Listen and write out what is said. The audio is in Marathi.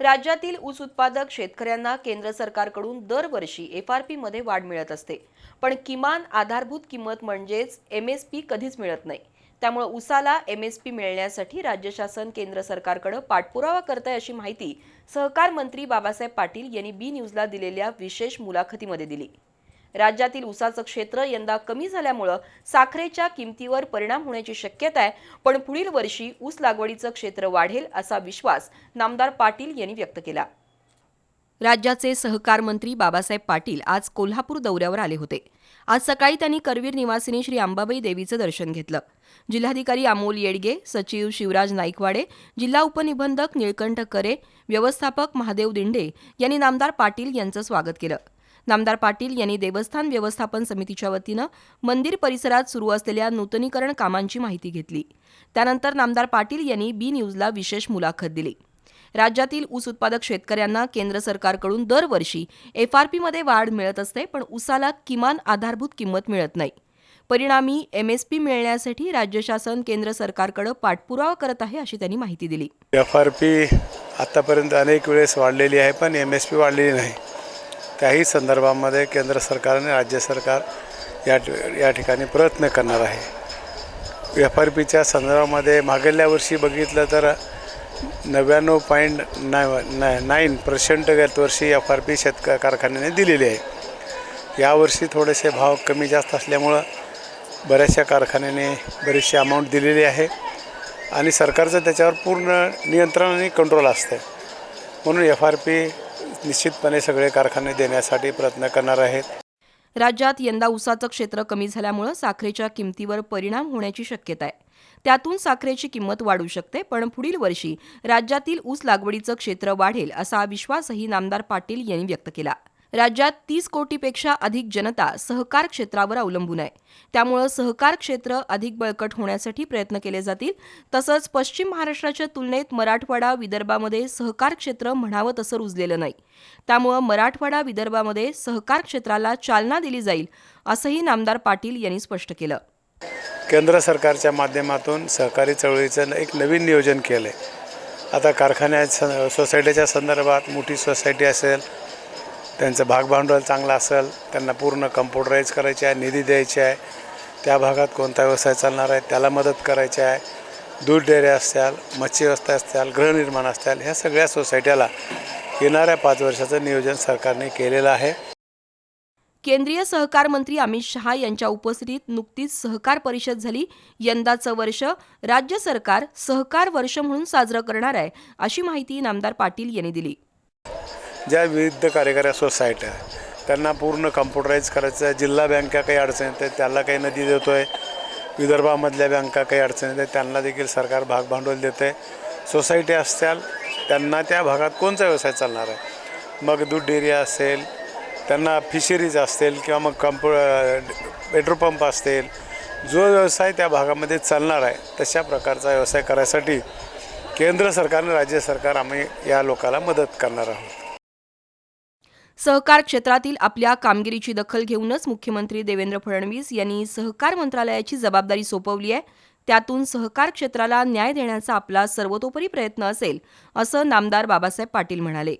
राज्यातील ऊस उत्पादक शेतकऱ्यांना केंद्र सरकारकडून दरवर्षी एफ आर पीमध्ये वाढ मिळत असते. पण किमान आधारभूत किंमत म्हणजेच एम एस पी कधीच मिळत नाही. त्यामुळे ऊसाला एम एस पी मिळण्यासाठी राज्य शासन केंद्र सरकारकडे पाठपुरावा करत आहे अशी माहिती सहकार मंत्री बाबासाहेब पाटील यांनी बी न्यूजला दिलेल्या विशेष मुलाखतीमध्ये दिली. राज्यातील ऊसाचं क्षेत्र यंदा कमी झाल्यामुळं साखरेच्या किमतीवर परिणाम होण्याची शक्यता आहे. पण पुढील वर्षी ऊस लागवडीचं क्षेत्र वाढेल असा विश्वास नामदार पाटील यांनी व्यक्त केला. राज्याचे सहकार मंत्री बाबासाहेब पाटील आज कोल्हापूर दौऱ्यावर आले होते. आज सकाळी त्यांनी करवीर निवासिनी श्री अंबाबाई देवीचं दर्शन घेतलं. जिल्हाधिकारी अमोल येडगे सचिव शिवराज नाईकवाडे जिल्हा उपनिबंधक निळकंठ करे व्यवस्थापक महादेव दिंडे यांनी नामदार पाटील यांचं स्वागत केलं. नामदार पाटील यांनी देवस्थान व्यवस्थापन समितीच्या वतीनं मंदिर परिसरात सुरू असलेल्या नूतनीकरण कामांची माहिती घेतली. त्यानंतर नामदार पाटील यांनी बी न्यूजला विशेष मुलाखत दिली. राज्यातील ऊस उत्पादक शेतकऱ्यांना केंद्र सरकारकडून दरवर्षी एफ आर पीमध्ये वाढ मिळत असते पण ऊसाला किमान आधारभूत किंमत मिळत नाही. परिणामी एम एस पी मिळण्यासाठी राज्य शासन केंद्र सरकारकडे पाठपुरावा करत आहे अशी त्यांनी माहिती दिली. एफ आर पी अनेक वेळेस वाढलेली आहे पण एम एस पी वाढलेली नाही. त्याही संदर्भामध्ये केंद्र सरकार आणि राज्य सरकार या या ठिकाणी प्रयत्न करणार आहे. एफ आर पीच्या संदर्भामध्ये मागल्या वर्षी बघितलं तर नव्याण्णव पॉईंट नाय नाईन पर्सेंट गतवर्षी एफ आर पी शेतक कारखान्याने दिलेली आहे. यावर्षी थोडेसे भाव कमी जास्त असल्यामुळं बऱ्याचशा कारखान्याने बरीचशी अमाऊंट दिलेली आहे आणि सरकारचं त्याच्यावर पूर्ण नियंत्रण आणि कंट्रोल असतं म्हणून एफ आर पी निश्चितपणे सगळे कारखाने देण्यासाठी प्रयत्न करणार आहेत. राज्यात यंदा ऊसाचं क्षेत्र कमी झाल्यामुळं साखरेच्या किमतीवर परिणाम होण्याची शक्यता आहे. त्यातून साखरेची किंमत वाढू शकते पण पुढील वर्षी राज्यातील ऊस लागवडीचं क्षेत्र वाढेल असा विश्वासही नामदार पाटील यांनी व्यक्त केला. राज्यात तीस कोटीपेक्षा अधिक जनता सहकार क्षेत्रावर अवलंबून आहे. त्यामुळं सहकार क्षेत्र अधिक बळकट होण्यासाठी प्रयत्न केले जातील. तसंच पश्चिम महाराष्ट्राच्या तुलनेत मराठवाडा विदर्भामध्ये सहकार क्षेत्र म्हणावं तसं रुजलेलं नाही. त्यामुळं मराठवाडा विदर्भामध्ये सहकार क्षेत्राला चालना दिली जाईल असंही नामदार पाटील यांनी स्पष्ट केलं. केंद्र सरकारच्या माध्यमातून सहकारी चळवळीचं एक नवीन नियोजन केलं आहे आता कारखान्या सोसायटीच्या संदर्भात मोठी सोसायटी असेल त्यांचं भागभांडवल चांगलं असेल त्यांना पूर्ण कम्प्युटराईज करायचे आहे निधी द्यायचे आहे त्या भागात कोणता व्यवसाय चालणार आहे त्याला मदत करायची आहे दूध डेअरी असतील मच्छी व्यवस्था असतील गृहनिर्माण असतील ह्या सगळ्या सोसायट्याला येणाऱ्या पाच वर्षाचं नियोजन सरकारने केलेलं आहे. केंद्रीय सहकार मंत्री अमित शहा यांच्या उपस्थितीत नुकतीच सहकार परिषद झाली. यंदाचं वर्ष राज्य सरकार सहकार वर्ष म्हणून साजरं करणार आहे अशी माहिती नामदार पाटील यांनी दिली. ज्या विविध कार्यकारी सोसायट्या त्यांना पूर्ण कम्प्युटराईज करायचं आहे. जिल्हा बँका काही अडचण आहेत त्याला काही नदी देतो आहे विदर्भामधल्या बँका काही अडचण येते त्यांना देखील सरकार भाग भांडवल देतं आहे सोसायटी असतील त्यांना त्या भागात कोणता व्यवसाय चालणार आहे? मग दूध डेअरी असेल त्यांना फिशरीज असतील किंवा मग कंपु पेट्रोल पंप असतील जो व्यवसाय त्या भागामध्ये चालणार आहे तशा प्रकारचा व्यवसाय करायसाठी केंद्र सरकार आणि राज्य सरकार आम्ही या लोकाला मदत करणार आहोत. सहकार क्षेत्रातील आपल्या कामगिरीची दखल घेऊनच मुख्यमंत्री देवेंद्र फडणवीस यांनी सहकार मंत्रालयाची जबाबदारी सोपवली आहे. त्यातून सहकार क्षेत्राला न्याय देण्याचा आपला सर्वतोपरी प्रयत्न असेल असं नामदार बाबासाहेब पाटील म्हणाले.